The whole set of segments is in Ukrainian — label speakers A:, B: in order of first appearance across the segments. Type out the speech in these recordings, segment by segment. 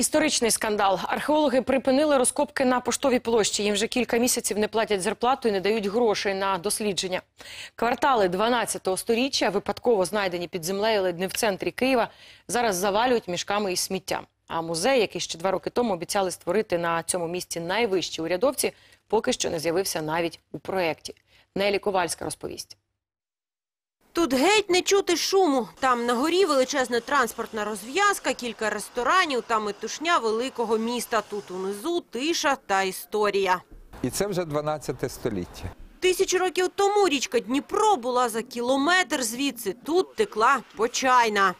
A: Історичний скандал. Археологи припинили розкопки на поштовій площі. Їм вже кілька місяців не платять зарплату і не дають грошей на дослідження. Квартали 12-го сторіччя, випадково знайдені під землею ледь не в центрі Києва, зараз завалюють мішками із сміттям. А музей, який ще два роки тому обіцяли створити на цьому місці найвищі урядовці, поки що не з'явився навіть у проєкті. Нелі Ковальська розповість.
B: Тут геть не чути шуму. Там на горі величезна транспортна розв'язка, кілька ресторанів та метушня великого міста. Тут унизу тиша та історія.
C: І це вже 12 століття.
B: Тисячу років тому річка Дніпро була за кілометр звідси. Тут текла почайна.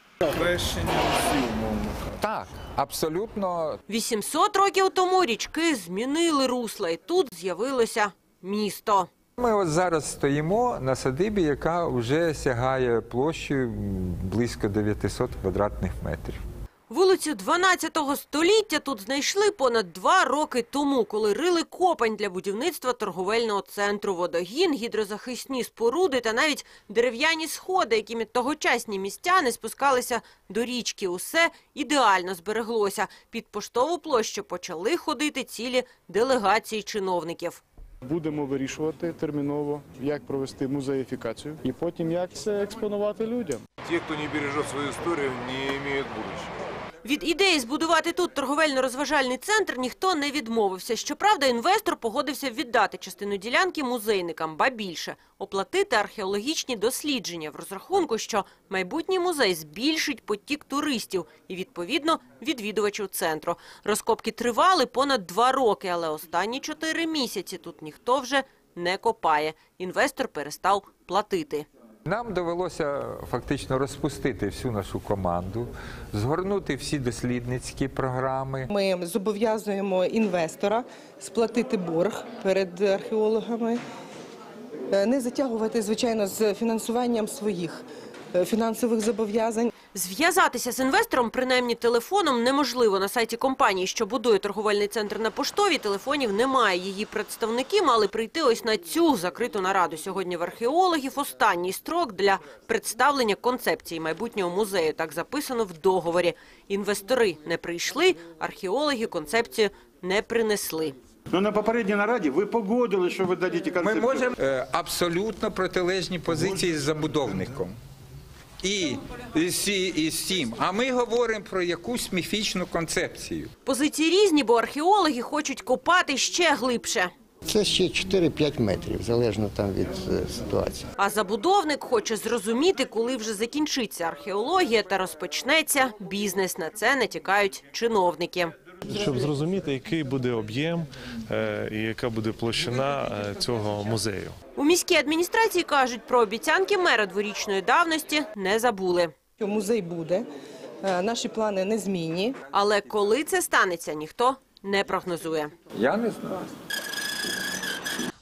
C: Так, абсолютно
B: 800 років тому річки змінили русла, і тут з'явилося місто.
C: Ми от зараз стоїмо на садибі, яка вже сягає площею близько 900 квадратних метрів.
B: Вулицю 12 століття тут знайшли понад два роки тому, коли рили копань для будівництва торговельного центру, водогін, гідрозахисні споруди та навіть дерев'яні сходи, якими тогочасні містяни спускалися до річки. Усе ідеально збереглося. Під поштову площу почали ходити цілі делегації чиновників.
D: Будемо вирішувати терміново, як провести музеїфікацію і потім як це експонувати людям.
E: Ті, хто не бережет свою історію, не мають будущего.
B: Від ідеї збудувати тут торговельно-розважальний центр ніхто не відмовився. Щоправда, інвестор погодився віддати частину ділянки музейникам, ба більше – оплатити археологічні дослідження в розрахунку, що майбутній музей збільшить потік туристів і, відповідно, відвідувачів центру. Розкопки тривали понад два роки, але останні чотири місяці тут ніхто вже не копає. Інвестор перестав платити.
C: Нам довелося фактично розпустити всю нашу команду, згорнути всі дослідницькі програми.
F: Ми зобов'язуємо інвестора сплатити борг перед археологами, е, не затягувати, звичайно, з фінансуванням своїх е, фінансових зобов'язань.
B: Зв'язатися з інвестором, принаймні телефоном, неможливо. На сайті компанії, що будує торговельний центр на поштові, телефонів немає. Її представники мали прийти ось на цю закриту нараду. Сьогодні в археологів останній строк для представлення концепції майбутнього музею. Так записано в договорі. Інвестори не прийшли, археологи концепцію не принесли.
G: Ну на попередній нараді ви погодили, що ви дадите
C: Ми можемо е, абсолютно протилежні позиції з забудовником. І, і, сі- і з цим. А ми говоримо про якусь міфічну концепцію.
B: Позиції різні, бо археологи хочуть копати ще глибше.
H: Це ще 4-5 метрів, залежно там від е, ситуації.
B: А забудовник хоче зрозуміти, коли вже закінчиться археологія та розпочнеться бізнес. На це не тікають чиновники.
I: Щоб зрозуміти, який буде об'єм е, і яка буде площина е, цього музею.
B: У міській адміністрації кажуть, про обіцянки мера дворічної давності не забули.
F: Музей буде, е, наші плани незмінні.
B: Але коли це станеться, ніхто не прогнозує.
C: Я не знаю.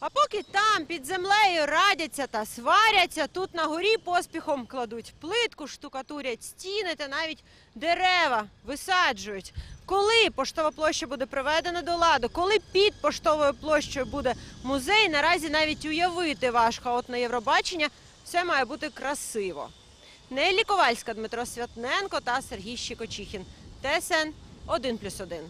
B: А поки там під землею радяться та сваряться, тут на горі поспіхом кладуть плитку, штукатурять стіни та навіть дерева висаджують. Коли поштова площа буде приведена до ладу, коли під поштовою площею буде музей, наразі навіть уявити важко. От на Євробачення все має бути красиво. Нелі Ковальська, Дмитро Святненко та Сергій Щикочихін. ТСН 1+,1.